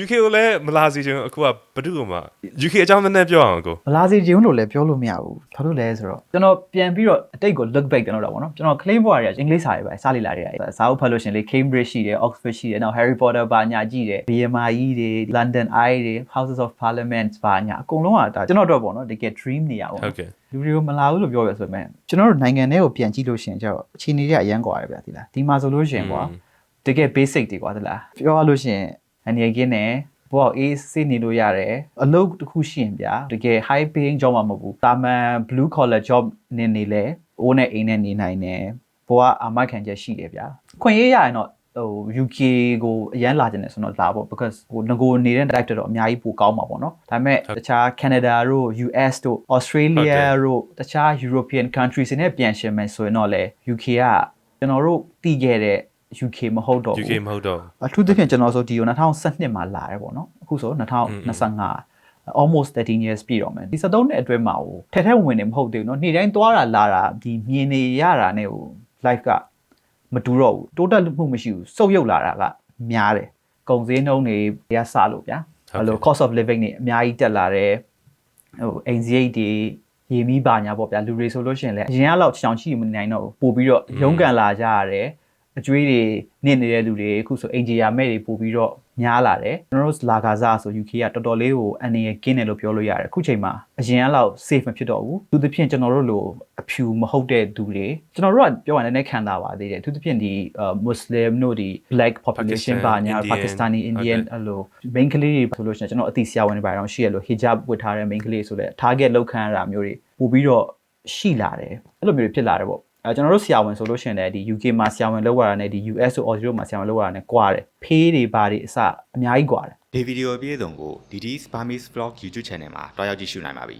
UK ကိုလည်းမလာစီချင်အခုကဘဒုကမှ UK အကြောင်းနည်းနည်းပြောအောင်ကိုမလာစီချင်လို့လည်းပြောလို့မရဘူးဘာလို့လဲဆိုတော့ကျွန်တော်ပြန်ပြီးတော့အတိတ်ကို look back ကျွန်တော်တော့ဗောနော်ကျွန်တော် claim ဘွားတွေက English စာတွေပဲစလေလာတွေစာအုပ်ဖတ်လို့ရှင်လေ Cambridge ရှိတယ် Oxford ရှိတယ်နောက် Harry Potter ဘာညာကြည့်တယ် BMI တွေ London Eye တွေ Houses of Parliament ဘာညာအကုန်လုံးကဒါကျွန်တော်တော့ဗောနော်တကယ် dream နေရအောင်ဟုတ်ကဲ့လူတွေကမလာဘူးလို့ပြောရဆိုမှကျွန်တော်တို့နိုင်ငံထဲကိုပြန်ကြည့်လို့ရှင်ကျတော့အခြေအနေတွေအရန်ကွာတယ်ဗျာဒီလားဒီမှာဆိုလို့ရှင်ကွာတကယ် basic တွေကွာတလားပြောရလို့ရှင် အနေကင်းနဲ့ဘောအေးစိနေလို့ရတယ်အလုပ်တစ်ခုရှိရင်ဗျာတကယ် high paying job မှာမဟုတ်ဘူးတာမန် blue collar job နေနေလဲအိုးနဲ့အိမ်နဲ့နေနိုင်တယ်ဘောကအာမခံချက်ရှိတယ်ဗျာခွင့်ရရရင်တော့ဟို UK ကိုအရန်လာကြတယ်ဆိုတော့လာပေါ့ because ဟိုငကိုနေတဲ့ director တော့အများကြီးပိုကောင်းမှာပေါ့နော်ဒါပေမဲ့တခြား Canada တို့ US တို့ Australia တို့တခြား European countries တွေနဲ့ပြန်ရှင်မယ်ဆိုရင်တော့လေ UK ကကျွန်တော်တို့တည်ခဲ့တဲ့ UK မဟုတ်တော့ဘူး UK မဟုတ်တော့ အထူးသဖြင့်ကျွန်တော်ဆိုဒီကို2012မှာလာတယ်ပေါ့နော်အခုဆို2025 almost 13 years ပြည့်တော့မယ်ဒီ73နှစ်အတွင်းမှာဟိုထဲထဲဝင်ဝင်နေမဟုတ်သေးဘူးเนาะနေ့တိုင်းသွားတာလာတာဒီမြင်နေရတာနဲ့ဟို life ကမတူတော့ဘူးတိုးတက်မှုမရှိဘူးစုပ်ယုပ်လာတာကများတယ်ကုန်စည်နှုန်းတွေရဆလို့ဗျာအဲ့လို cost of living တွေအများကြီးတက်လာတယ်ဟိုအိမ်စရိတ်တွေရေမီးပါညာပေါ့ဗျာလူတွေဆိုလို့ရှိရင်လည်းအရင်ကလောက်ချောင်ချီမနိုင်တော့ဘူးပို့ပြီးတော့ရုန်းကန်လာကြရတယ် အကျွေးတွေနစ်နေတဲ့လူတွေအခုဆိုအင်ဂျီယာမဲ့တွေပို့ပြီးတော့များလာတယ်ကျွန်တော်တို့လာကာစားဆို UK ကတော်တော်လေးကိုအန်နေရကင်းတယ်လို့ပြောလို့ရတယ်အခုချိန်မှာအရင်ကလောက် safe မဖြစ်တော့ဘူးသူသဖြင့်ကျွန်တော်တို့လိုအဖြူမဟုတ်တဲ့သူတွေကျွန်တော်တို့ကပြောရတဲ့နဲ့ခံတာပါသေးတယ်သူသဖြင့်ဒီ Muslim တို့ဒီ black population ပါညာ Pakistani Indian အဲ့လို main ကလေးတွေဆိုလို့ရှိရင်ကျွန်တော်အသိဆရာဝန်တွေပါတော့ရှိရလို့ hijab ဝတ်ထားတဲ့ main ကလေးဆိုတဲ့ target လောက်ခံရတာမျိုးတွေပို့ပြီးတော့ရှိလာတယ်အဲ့လိုမျိုးတွေဖြစ်လာတယ်ပေါ့ အဲကျွန်တော်တို့ဆရာဝန်ဆိုလို့ရှိရင်လည်းဒီ UK မှာဆရာဝန်လောက်ရတာနဲ့ဒီ US တို့ Australia မှာဆရာဝန်လောက်ရတာနဲ့ကွာတယ်ဖေးတွေဘာတွေအစအများကြီးကွာတယ်ဒီဗီဒီယိုအပြည့်အစုံကို DD's Burmese Vlog YouTube Channel မှာတွားရောက်ကြည့်ရှုနိုင်ပါပြီ